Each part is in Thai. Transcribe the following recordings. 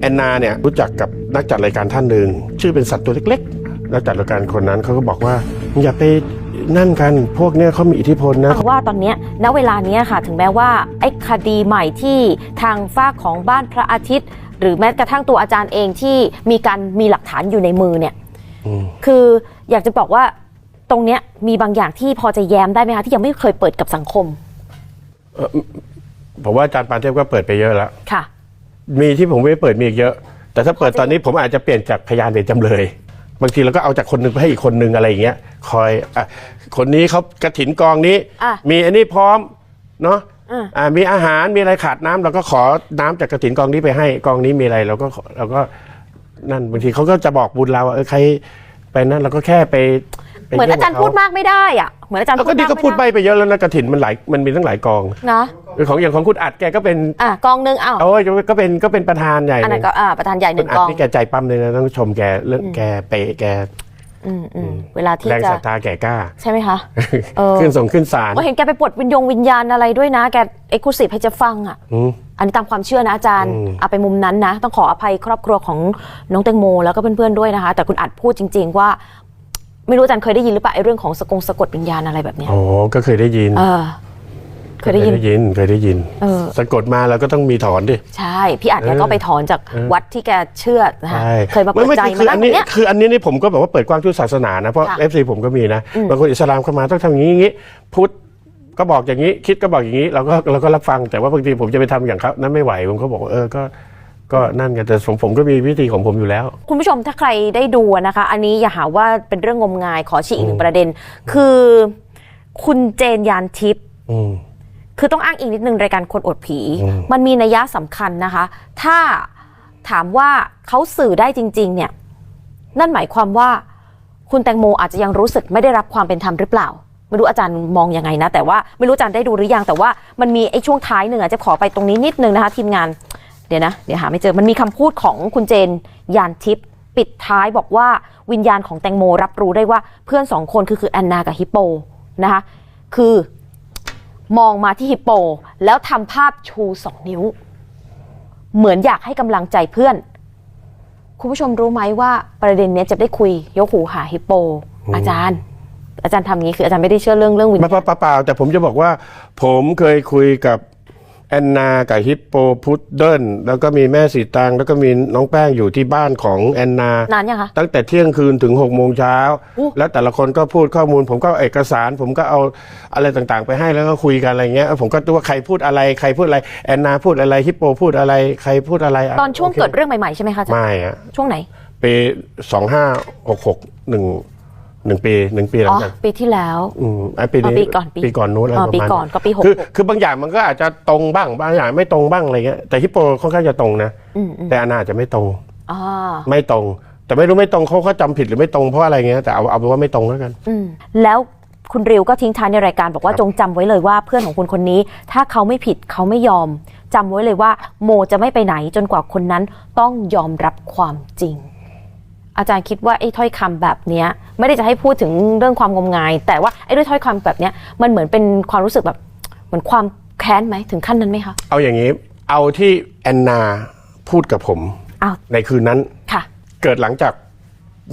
แอนนาเนี่ยรู้จักกับนักจัดรายการท่านหนึ่งชื่อเป็นสัตว์ตัวเล็กๆนักจัดรายการคนนั้นเขาก็บอกว่าอย่าไปนั่นกันพวกเนี้ยเขามีอิทธิพลนะเพราะว่าตอนเนี้ยณเวลาเนี้ยค่ะ ถึงแม้ว่าไอ้คดีใหม่ที่ทางฝ้ากของบ้านพระอาทิตย์ หรือแม้กระทั่งตัวอาจารย์เองที่มีการมีหลักฐานอยู่ในมือเนี่ยอืมคืออยากจะบอกว่าตรงเนี้ยมีบางอย่างที่พอจะแย้มได้ไหมคะที่ยังไม่เคยเปิดกับสังคมผมว่าอาจารย์ปานเทพก็เปิดไปเยอะแล้วค่ะ มีที่ผมไม่เปิดมีอีกเยอะ แต่ถ้าเปิดตอนนี้ผมอาจจะเปลี่ยนจากพยานเป็นจำเลย บางทีเราก็เอาจากคนหนึ่งไปให้อีกคนหนึ่งอะไรอย่างเงี้ยคอยอะคนนี้เขากระถินกองนี้ อะมีอันนี้พร้อมเนาะอืมอ่ามีอาหารมีอะไรขาดน้ำเราก็ขอน้ำจากกระถินกองนี้ไปให้กองนี้มีอะไรเราก็ขอเราก็นั่นบางทีเขาก็จะบอกบุญเราว่าเออใครไปนั่นเราก็แค่ไปไป เหมือนยี่อาจารย์ขพูดมากไม่ได้อะเหมือนอาจารย์แล้วพูก็ดนี่มากก็พูดใบไม่ได้ไปเยอะแล้วนะกระถินมันหลายมันมีตั้งหลายกองนะของอย่างของคุณอัดแกก็เป็นอะกองหนึงอ้าวโอ้ยก็เป็นก็เป็นประธานใหญ่อันเลนั้ยนก็อ่าประธานใหญ่หคุนึ่ณงอักดองนี่แกใจปั้มเลยนะต้องชมแกเรื่องแกเปะแกอืมอืมเวลาที่แรงจะศรัทธาแก่กล้า ใช่ไหมคะเออขึ้นส่งขึ้นศาลว่าเห็นแกไปปลดวิญญงวิญญาณอะไรด้วยนะ แกเอ็กซ์คลูซีฟให้เจะฟังอะอืมอันนี้ตามความเชื่อนะอาจารย์อืมเอาไปมุมนั้นนะ ต้องขออภัยครอบครัวของน้องแตงโมแล้วก็เพื่อนๆด้วยนะคะ แต่คุณอัดพูดจริง ๆ ว่า ไม่รู้อาจารย์เคยได้ยินหรือเปล่าไอ้เรื่องของสกงสะกดวิญญาณอะไรแบบเนี้ยโอ้ก็เคยได้ยิน เออ เคยได้ยินยิน เคยได้ยิน เออ สะกดมาแล้วก็ต้องมีถอนดิ ใช่ พี่อัดแกก็ไปถอนจากเออวัดที่แกเชื่อนะคะใช่เคยมาเปิดไไใจคืมาอันั่งตรนี้งเนี้ย คืออันนี้นี่ผมก็แบบว่าเปิดกว้างทุกศาสนานะ เพราะค่ะเอฟซีผมก็มีนะอืมบางคนอิสลามเข้ามาต้องทำอย่างนี้อย่างนี้พุทธก็บอกอย่างนี้คิดก็บอกอย่างนี้เราก็เราก็รับฟังแต่ว่าบางทีผมจะไปทำอย่างเขานั้นไม่ไหวผมก็บอกว่าเออก็ ก็นั่นกันแต่ผมผมก็มีวิธีของผมอยู่แล้ว คุณผู้ชมถ้าใครได้ดูนะคะ อันนี้อย่าหาว่าเป็นเรื่องงมงายขอชี้อีกหนึ่งประเด็น คือคุณเจนยานทิพย์อืมคือต้องอ้างอิงนิดนึงรายการคนอดผีอืมมันมีนัยยะสำคัญนะคะ ถ้าถามว่าเขาสื่อได้จริง ๆ เนี่ย นั่นหมายความว่าคุณแตงโมอาจจะยังรู้สึกไม่ได้รับความเป็นธรรมหรือเปล่าไม่รู้อาจารย์มองยังไงนะ แต่ว่าไม่รู้อาจารย์ได้ดูหรือยังแต่ว่ามันมีไอ้ช่วงท้ายหนึ่งอะจะขอไปตรงนี้นิดนึงนะคะ ทีมงาน เดี๋ยวนะ เดี๋ยวหาไม่เจอ มันมีคำพูดของคุณเจนยานทิพย์ปิดท้ายบอกว่าวิญญาณของแตงโมรับรู้ได้ว่าเพื่อนสองคนคือคือแอนนากับฮิปโปนะคะคือมองมาที่ฮิปโป แล้วทำภาพชูสองนิ้ว เหมือนอยากให้กำลังใจเพื่อน คุณผู้ชมรู้ไหมว่าประเด็นเนี้ยจะได้คุย ยกหูหาฮิปโป อาจารย์ อาจารย์ทำอย่างนี้คืออาจารย์ไม่ได้เชื่อเรื่องเรื่องวิญไม่ญาณเปล่าเปล่าแต่ผมจะบอกว่า ผมเคยคุยกับ แอนนากับฮิปโปพุดเดิลแล้วก็มีแม่สีตางแล้วก็มีน้องแป้งอยู่ที่บ้านของแอนนานานยังคะ ตั้งแต่เที่ยงคืนถึง6กโมงเช้าอู้แล้วแต่ละคนก็พูดข้อมูล ผมก็เอาเอกสาร ผมก็เอาอะไรต่างๆ ไปให้แล้วก็คุยกันอะไรเงี้ยผมก็ดูว่าใครพูดอะไรใครพูดอะไรแอนนาพูดอะไรฮิปโปพูดอะไรใครพูดอะไระตอนช่วงโคเกิดเรื่องใหม่ๆใช่ไหมคะอาจารย์ไม่อะช่วงไหน ปีสองห้าหกหกหนึ่ง หนึ่งปีหนึ่งปีหลัอ๋งอจากปีที่แล้ว อืมไอ้ปีนี้อ๋อปีก่อนปีปีก่อนนู้นอะไรอ๋อประปีมาณก่อนก็ปีหกคือหก คือบางอย่างมันก็อาจจะตรงบ้างบางอย่างไม่ตรงบ้างอะไรเงี้ยแต่ฮิปโปค่อนข้างจะตรงนะ อืมอืมแต่อันนาอาจจะไม่ตรงอ๋อไม่ตรง แต่ไม่รู้ไม่ตรงเขาเขาจำผิดหรือไม่ตรงเพราะอะไรเงี้ยแต่เอาเอาเป็นว่าไม่ตรงแล้วกัน อืมแล้วคุณริวก็ทิ้งท้ายในรายการบอกว่าจงจำไว้เลยว่าเพื่อนของคุณคนนี้ ถ้าเขาไม่ผิดเขาไม่ยอมจำไว้เลยว่า โมจะไม่ไปไหนจนกว่าคนนั้นต้องยอมรับความจริง อาจารย์คิดว่าไอ้ถ้อยคำแบบเนี้ย ไม่ได้จะให้พูดถึงเรื่องความงมงาย แต่ว่าไอ้ด้วยถ้อยคำแบบเนี้ยมันเหมือนเป็นความรู้สึกแบบเหมือนความแค้นไหมถึงขั้นนั้นไหมคะเอาอย่างนี้ เอาที่แอนนาพูดกับผมอ้าวในคืนนั้น ค่ะ เกิดหลังจาก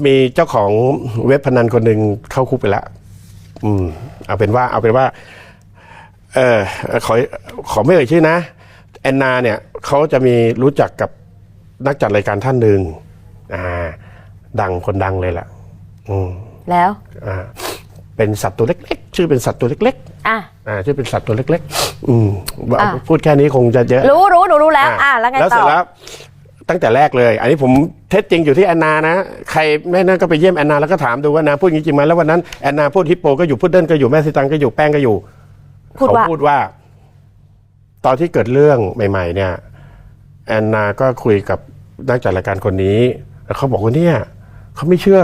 มีเจ้าของเว็บพนันคนหนึ่งเข้าคุกไปแล้ว อืม เอาเป็นว่า เอาเป็นว่า เออขอขอไม่เอ่ยชื่อนะแอนนาเนี่ยเขาจะมีรู้จักกับนักจัดรายการท่านหนึ่งอ่า ดังคนดังเลยแหละ อืมแล้วอ่าเป็นสัตว์ตัวเล็ก ๆ ชื่อเป็นสัตว์ตัวเล็ก อะ ๆ อ่าชื่อเป็นสัตว์ตัวเล็ก ๆ อืมอะ พูดแค่นี้คงจะเยอะ รู้รู้หนูรู้แล้ว อะแล้วไงแล้วเสต่ร็อจแล้วตั้งแต่แรกเลย อันนี้ผมเท็จจริงอยู่ที่แอนนานะ ใครแม่นั่นก็ไปเยี่ยมแอนนาแล้วก็ถามดูว่านาพูดอย่างนี้จริงไหมแล้ววันนั้นแอนนาพูดฮิปโปก็อยู่พูดเดิลก็อยู่แม่สิตังก็อยู่แป้งก็อยู่พูดเขาว่า พูดว่า ตอนที่เกิดเรื่องใหม่ ๆ เนี่ยแอนนาก็คุยกับนักจัดรายการคนนี้แล้วเขาบอกว่าเนี่ยเขาไม่เชื่อ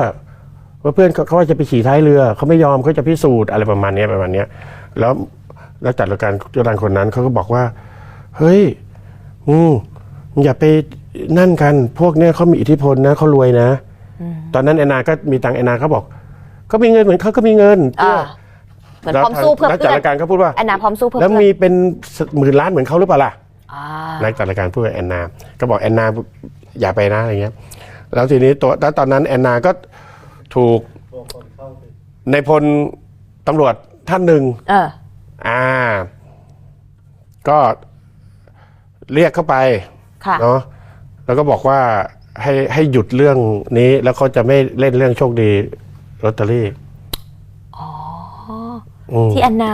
ว่าเพื่อนเขาเขาว่าจะไปขี่ท้ายเรือเขาไม่ยอมเขาจะพิสูจน์อะไรประมาณเนี้ยประมาณเนี้ยแล้วนักจัดรายการจัดรายการคนนั้นเขาก็บอกว่า เฮ้ย อืมอย่าไปนั่นกัน พวกเนี้ยเขามีอิทธิพลนะเขารวยนะตอนนั้นแอนนาก็มีตังค์แอนนาเขาบอกก็มีเงินเหมือนเขาก็มีเงินอ่าเหมือนพร้อมสู้เพื่อนักจัเพื่ดอนรายการเขาพูดว่าแอนนาพร้อมสู้เพื่อแล้วเพื่อนมีเป็นหมื่นล้านเหมือนเขาหรือเปล่าล่ะอ่านักจัดรายการพูดกับแอนนา ก็บอกแอนนาอย่าไปนะอะไรเงี้ย แล้วทีนี้ตัวแล้วตอนนั้นแอนนาก็ ถูกในพลตำรวจท่านหนึ่งเออ อ่า ก็เรียกเข้าไปค่ะ เนาะแล้วก็บอกว่าให้ให้หยุดเรื่องนี้ แล้วเขาจะไม่เล่นเรื่องโชคดีลอตเตอรี่อืมที่แอนนา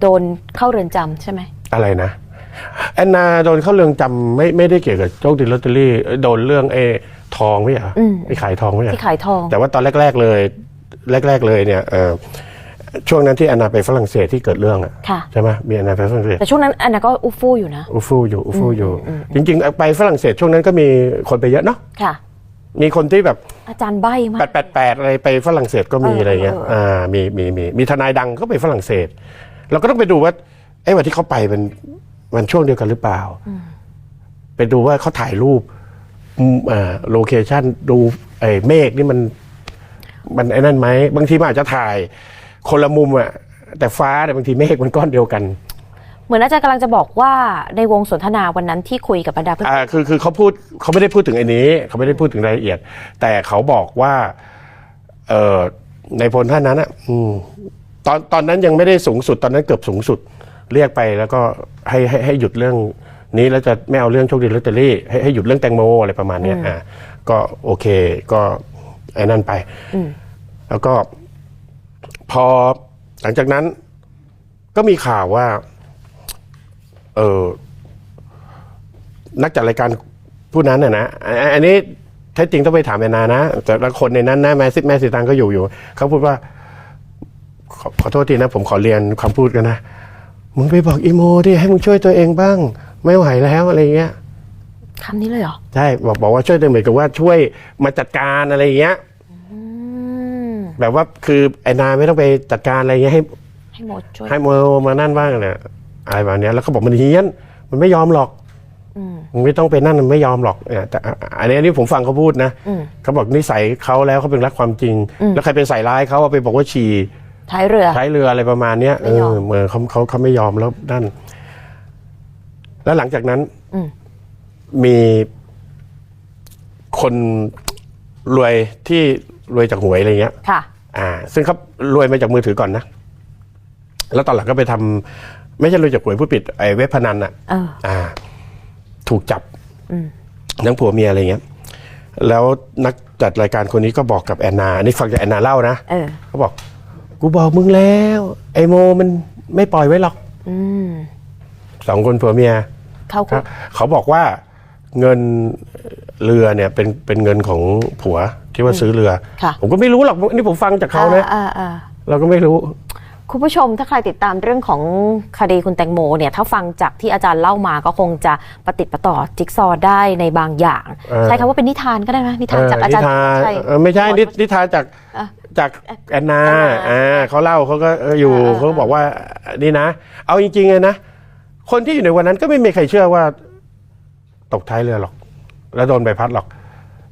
โดนเข้าเรือนจำใช่ไหม อะไรนะ แอนนาโดนเข้าเรื่องจำไม่ไม่ได้เกี่ยวกับโชคดีลอตเตอรี่เอ้ยโดนเรื่องไอ้ทองไม่ใช่เหรออืม ไอ้ขายทองไม่ใช่เหรที่อขายทอง แต่ว่าตอนแรก ๆเลย แรก ๆ เลยเนี่ยเออช่วงนั้นที่แอนนาไปฝรั่งเศสที่เกิดเรื่องอะค่ะ ใช่ไหมมีแอนนาไปฝรั่งเศสแต่ช่วงนั้นแอนนาก็อุฟู่อยู่นะ อูฟูอยู่อูฟูอยู่ จริงๆ ไปฝรั่งเศสช่วงนั้นก็มีคนไปเยอะเนาะค่ะ มีคนที่แบบอาจารย์ใบมาแปกดแปดแปดอะไรไปฝรั่งเศสก็มีเออออะไรเงี้ยเออเอออ่ อ่ามีมีมีมีทนายดังก็ไปฝรั่งเศส เราก็ต้องไปดูว่าไอ้วันที่เขาไปมัน มันช่วงเดียวกันหรือเปล่า ไปดูว่าเขาถ่ายรูปอืมอ่าโลเคชันดูไอ้เมฆนี่มัน มันไอ้นั่นไหมบางทีมันอาจจะถ่ายคนละมุมอะแต่ฟ้าเนี่ยบางทีเมฆมันก้อนเดียวกัน เหมือนอาจารย์กำลังจะบอกว่าในวงสนทนาวันนั้นที่คุยกับบรรดาเพื่อนอ่าคือคือเขาพูดเขาไม่ได้พูดถึงไอ้นี้ เขาไม่ได้พูดถึงรายละเอียด แต่เขาบอกว่า เออในพลท่านนั้นอะอืมตอนตอนนั้นยังไม่ได้สูงสุดตอนนั้นเกือบสูงสุด เรียกไปแล้วก็ให้ให้ให้หยุดเรื่องนี้แล้วจะไม่เอาเรื่องโชคดีลอตเตอรี่ให้ให้หยุดเรื่องแตงโมอะไรประมาณเนี้ยอ่าก็โอเคก็ไอ้นั่นไป แล้วก็พอหลังจากนั้นก็มีข่าวว่า เออนักจัดรายการผู้นั้นน่ะนะอันอันนี้แท้จริงต้องไปถามแอนนานะแต่ละคนในนั้นนะแม่ซิแม่สิตังก็อยู่อยู่เขาพูดว่าขอขอโทษทีนะ ผมขอเรียนคำพูดกันนะ มึงไปบอกอีโมดิให้มึงช่วยตัวเองบ้าง ไม่ไหวแล้วอะไรเงี้ยคำนี้เลยเหรอ ใช่บอกบอกว่าช่วยตัวเองเหมือนกับว่าช่วยมาจัดการอะไรเงี้ยอืมแบบว่าคือแอนนาไม่ต้องไปจัดการอะไรเงี้ยให้ให้หมดช่วยให้โมมานั่นบ้างเนี่ยอะไรแบบเนี้ยแล้วเขาบอกมันเฮี้ยน มันไม่ยอมหรอกอืมมึงไม่ต้องไปนั่นมันไม่ยอมหรอกเนี่ยแต่อะอันนี้อันนี้ผมฟังเขาพูดนะอืมเขาบอกนิสัยเขาแล้วเขาเป็นรักความจริง แล้วใครไปใส่ร้ายเขาเอาไปบอกว่าฉี่ ท้ายเรือ ท้ายเรืออะไรประมาณเนี้ยไม่เอยอมอเหมือนเขาเขาเขาไม่ยอมแล้วนั่น แล้วหลังจากนั้นอืม มีคนรวยที่รวยจากหวยอะไรเงี้ย ค่ะ อ่า ซึ่งเขารวยมาจากมือถือก่อนนะ แล้วตอนหลังก็ไปทำไม่ใช่รวยจากหวยผู้ปิดไอ้เว็บพนันอะ เออ อ่า ถูกจับอืม ทั้งผัวเมียอะไรเงี้ย แล้วนักจัดรายการคนนี้ก็บอกกับแอนนา อันนี้ฟังจากแอนนาเล่านะ เออ เขาบอก กูบอกมึงแล้ว ไอโมมันไม่ปล่อยไว้หรอกอืมสองคนผัวเมียเข้าคคุรักบเขาบอกว่าเงินเรือเนี่ยเป็นเป็นเงินของผัวที่ว่าซื้อเรือ ค่ะผมก็ไม่รู้หรอกนี่ผมฟังจากเขานะอ่าอ่า เราก็ไม่รู้ คุณผู้ชมถ้าใครติดตามเรื่องของคดีคุณแตงโมเนี่ยถ้าฟังจากที่อาจารย์เล่ามาก็คงจะปฏิดประต่อจิ๊กซอว์ได้ในบางอย่างเออใช้คำว่าเป็นนิทานก็ได้ไหมนิทานจากอาจารย์นิทานใช่เออไม่ใช่นินิทานจากอะจากแอนนาแอนนาอ่าเขาเล่าเขาก็เอออยู่เออเออเขาบอกว่านี่นะ เอาจริงๆเลยนะคนที่อยู่ในวันนั้นก็ไม่มีใครเชื่อว่า ตกท้ายเรือหรอก แล้วโดนใบพัดหรอก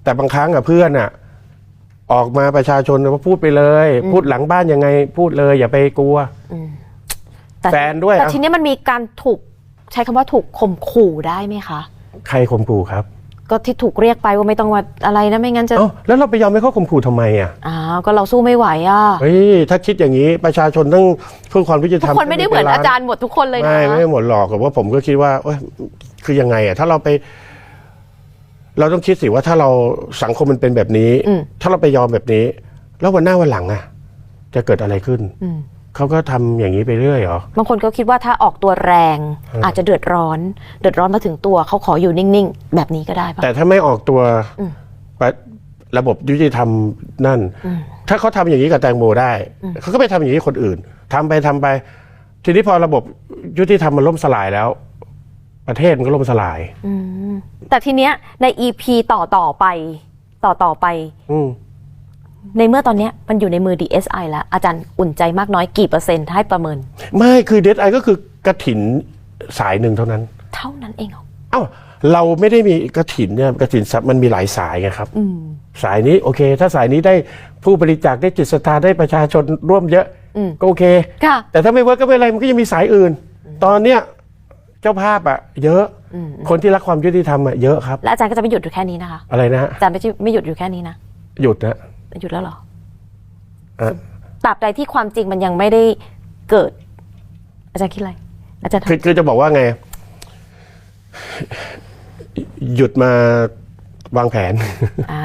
แต่บางครั้งอะเพื่อนอะ ออกมาประชาชนก็พูดไปเลย พูดหลังบ้านยังไงพูดเลยอย่าไปกลัวแต่แฟนด้วยแต่อะทีนี้มันมีการถูกใช้คำว่าถูกข่มขู่ได้ไหมคะ ใครข่มขู่ครับ ก็ที่ถูกเรียกไปว่าไม่ต้องว่าอะไรนะไม่งั้นจะเอ้าแล้วเราไปยอมให้เขาข่มขู่ทำไมอะอ้าวก็เราสู้ไม่ไหวอะเฮ้ยถ้าคิดอย่างนี้ประชาชนต้องเพื่อความยุติธทุรรกมคนไม่ได้เหมือนอาจารย์หมดทุกคนเลยนะไม่ไม่หมดหรอกแต่ว่าผมก็คิดว่าเอ้ยคือยังไงอะถ้าเราไป เราต้องคิดสิว่าถ้าเราสังคมมันเป็นแบบนี้อืมถ้าเราไปยอมแบบนี้ แล้ววันหน้าวันหลังอะจะเกิดอะไรขึ้นอืมเขาก็ทำอย่างนี้ไปเรื่อยเหรอบางคนก็คิดว่าถ้าออกตัวแรง อาจจะเดือดร้อน เดือดร้อนมาถึงตัวเขาขออยู่นิ่งๆ แบบนี้ก็ได้ปะแต่ถ้าไม่ออกตัวอืมประระบบยุติธรรมนั่นอืมถ้าเขาทำอย่างนี้กับแตงโมได้เขาก็ไปทำอย่างนี้กับคนอื่นทำไปทำไป ทีนี้พอระบบยุติธรรมมันล่มสลายแล้ว ประเทศมันก็ล่มสลายอืมแต่ทีเนี้ยใน EP ต่อต่อไป ต่อต่อไป อืมในเมื่อตอนเนี้ยมันอยู่ในมือ DSI แล้ว อาจารย์อุ่นใจมากน้อยกี่เปอร์เซ็นต์ให้ประเมิน ไม่คือเด i ไอก็คือกระถินสายหนึ่งเท่านั้น เท่านั้นเองเหรอเอ้าเราไม่ได้มีกระถินเนี่ยกระถินมันมีหลายสายไงครับ อืม สายนี้โอเค ถ้าสายนี้ได้ผู้บริจาคได้จิตศรัทธาได้ประชาชนร่วมเยอะอืม ก็โอเค ค่ะ แต่ถ้าไม่เวิร์กก็ไม่เป็นไรมันก็ยังมีสายอื่น ตอนเนี้ย เจ้าภาพอะเยอะอืมคนที่รักความยุติธรรมอะเยอะครับ และอาจารย์ก็จะไม่หยุดอยู่แค่นี้นะคะ อะไรนะฮะอาจารย์ไม่ใช่ไม่หยุดอยู่แค่นี้นะ หยุดนะหยุดแล้วเหรอเอ่อตราบใดที่ความจริงมันยังไม่ได้เกิด อาจารย์คิดอะไร อาจารย์คือคือจะบอกว่าไง หยุดมาวางแผน อ่า